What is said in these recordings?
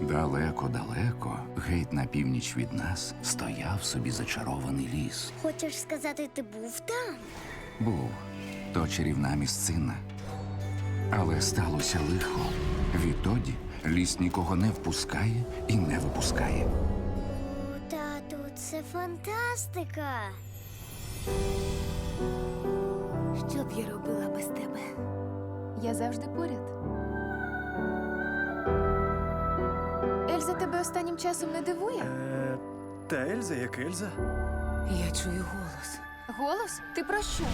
Далеко-далеко, геть на північ від нас, стояв собі зачарований ліс. Хочеш сказати, ти був там? Був то чарівна місцина. Але сталося лихо. Відтоді ліс нікого не впускає і не випускає. О, тату, це фантастика. Що б я робила без тебе? Я завжди поряд. Ельза тебе останнім часом не дивує? Е, та Ельза як Ельза. Я чую голос. Голос? Ти про що?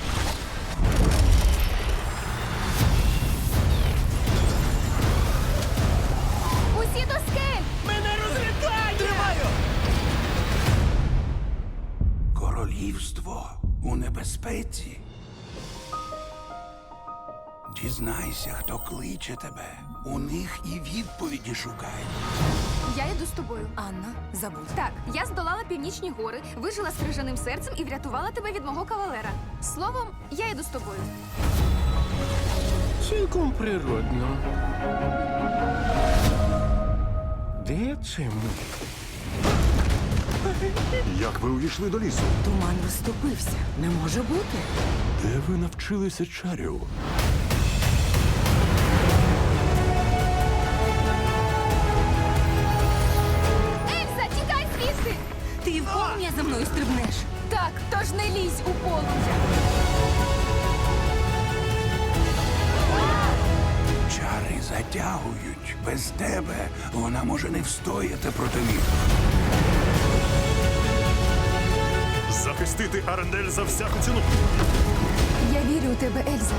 Усі до скель! Королівство у небезпеці. Дізнайся, хто кличе тебе. У них і відповіді шукай. Я з тобою. Анна, забудь. Так, я здолала північні гори, вижила з крижаним серцем і врятувала тебе від мого кавалера. Словом, я йду з тобою. Цілком природно. Де це ми? Як ви увійшли до лісу? Туман розступився. Не може бути. Де ви навчилися чарів? За мною стрибнеш. Так, тож не лізь у полум'я. Чари затягують. Без тебе вона може не встояти проти них. Захистити Арендель за всяку ціну. Я вірю у тебе, Ельза.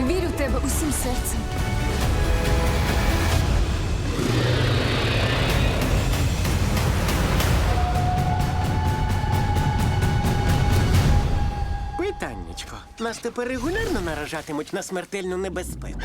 Вірю в тебе усім серцем. Питаннячко. Нас тепер регулярно наражатимуть на смертельну небезпеку.